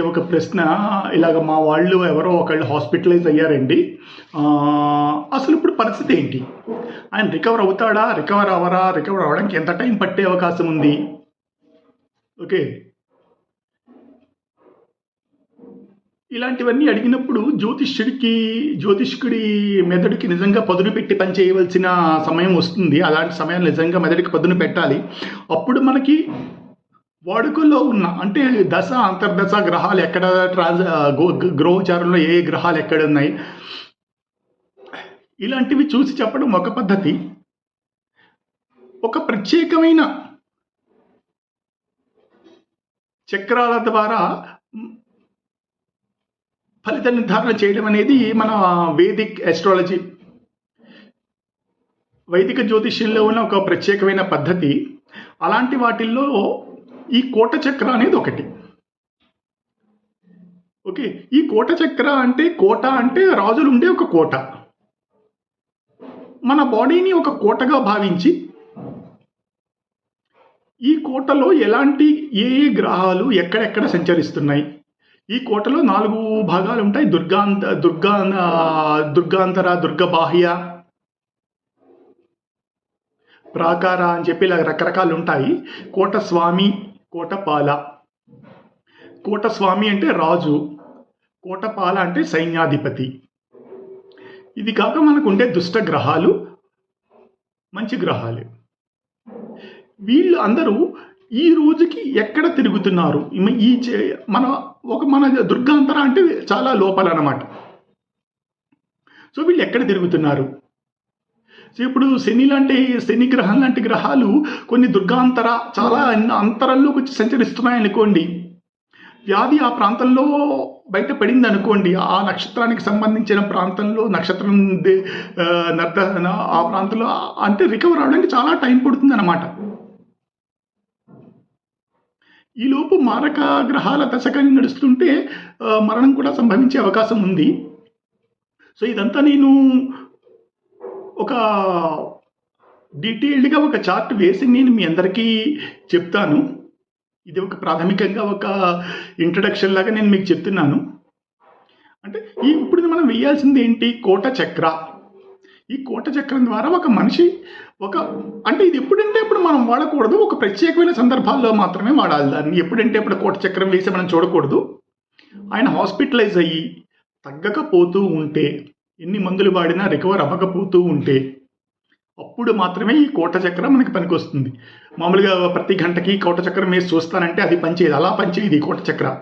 ఒక ప్రశ్న ఇలాగ మా వాళ్ళు ఎవరో ఒకళ్ళు హాస్పిటలైజ్ అయ్యారండి. అసలు ఇప్పుడు పరిస్థితి ఏంటి? ఆయన రికవర్ అవుతాడా? రికవర్ అవ్వరా రికవర్ అవ్వడానికి ఎంత టైం పట్టే అవకాశం ఉంది? ఓకే. ఇలాంటివన్నీ అడిగినప్పుడు జ్యోతిష్యుడికి జ్యోతిష్కుడి మెదడుకి నిజంగా పదును పెట్టి పని చేయవలసిన సమయం వస్తుంది. అలాంటి సమయం నిజంగా మెదడుకి పదును పెట్టాలి. అప్పుడు మనకి వాడుకలో ఉన్న అంటే దశ అంతర్దశ గ్రహాలు ఎక్కడ ట్రాన్స్ గో- గ్రహచారంలో ఏ గ్రహాలు ఎక్కడ ఉన్నాయి? ఇలాంటివి చూసి చెప్పడం ఒక పద్ధతి. ఒక ప్రత్యేకమైన చక్రాల ద్వారా ఫలిత నిర్ధారణ చేయడం అనేది మన వేదిక్ ఎస్ట్రాలజీ వైదిక జ్యోతిష్యంలో ఉన్న ఒక ప్రత్యేకమైన పద్ధతి. అలాంటి వాటిల్లో ఈ కోట చక్ర అనేది ఒకటి. ఓకే ఈ కోట చక్ర అంటే కోట అంటే రాజులు ఉండే ఒక కోట. మన బాడీని ఒక కోటగా భావించి ఈ కోటలో ఎలాంటి ఏ ఏ గ్రహాలు ఎక్కడెక్కడ సంచరిస్తున్నాయి? ఈ కోటలో నాలుగు భాగాలు ఉంటాయి. దుర్గాంత దుర్గా దుర్గాంతర దుర్గబాహ్య ప్రాకార అని చెప్పి ఇలా రకరకాలు ఉంటాయి. కోట స్వామి కోటపాల. కోటస్వామి అంటే రాజు. కోటపాల అంటే సైన్యాధిపతి. ఇది కాక మనకు ఉండే దుష్ట గ్రహాలు మంచి గ్రహాలు. వీళ్ళు అందరూ ఈ రోజుకి ఎక్కడ తిరుగుతున్నారు? ఈ చే- మన ఒక మన దుర్గాంతర అంటే చాలా లోపల అన్నమాట సో వీళ్ళు ఎక్కడ తిరుగుతున్నారు? ఇప్పుడు శని లాంటి శని గ్రహం లాంటి గ్రహాలు కొన్ని దుర్గాంతర చాలా అంతరంలోకి వచ్చి సంచరిస్తున్నాయి అనుకోండి. వ్యాధి ఆ ప్రాంతంలో బయట పడింది అనుకోండి. ఆ నక్షత్రానికి సంబంధించిన ప్రాంతంలో నక్షత్రం ఆ, నర్ద ఆ ప్రాంతంలో అంటే రికవర్ అవడానికి చాలా టైం పడుతుంది అనమాట ఈలోపు మారక గ్రహాల దశకాన్ని నడుస్తుంటే మరణం కూడా సంభవించే అవకాశం ఉంది. సో ఇదంతా నేను ఒక డీటెయిల్డ్గా ఒక చార్ట్ వేసి నేను మీ అందరికీ చెప్తాను. ఇది ఒక ప్రాథమికంగా ఒక ఇంట్రడక్షన్ లాగా నేను మీకు చెప్తున్నాను. అంటే ఈ ఇప్పుడు మనం వేయాల్సింది ఏంటి? కోట చక్ర. ఈ కోట చక్రం ద్వారా ఒక మనిషి ఒక అంటే ఇది ఎప్పుడంటే ఇప్పుడు మనం వాడకూడదు. ఒక ప్రత్యేకమైన సందర్భాల్లో మాత్రమే వాడాలి దాన్ని. ఎప్పుడంటే ఇప్పుడు కోట చక్రం వేసి మనం చూడకూడదు. ఆయన హాస్పిటలైజ్ అయ్యి తగ్గకపోతూ ఉంటే ఎన్ని మందులు వాడినా రికవర్ అవ్వకపోతూ ఉంటే అప్పుడు మాత్రమే ఈ కోట చక్రం మనకి పనికొస్తుంది. మామూలుగా ప్రతి గంటకి కోట చక్రం వేసి చూస్తానంటే అది పనిచేయదు. అలా పనిచేయదు ఈ కోట చక్ర.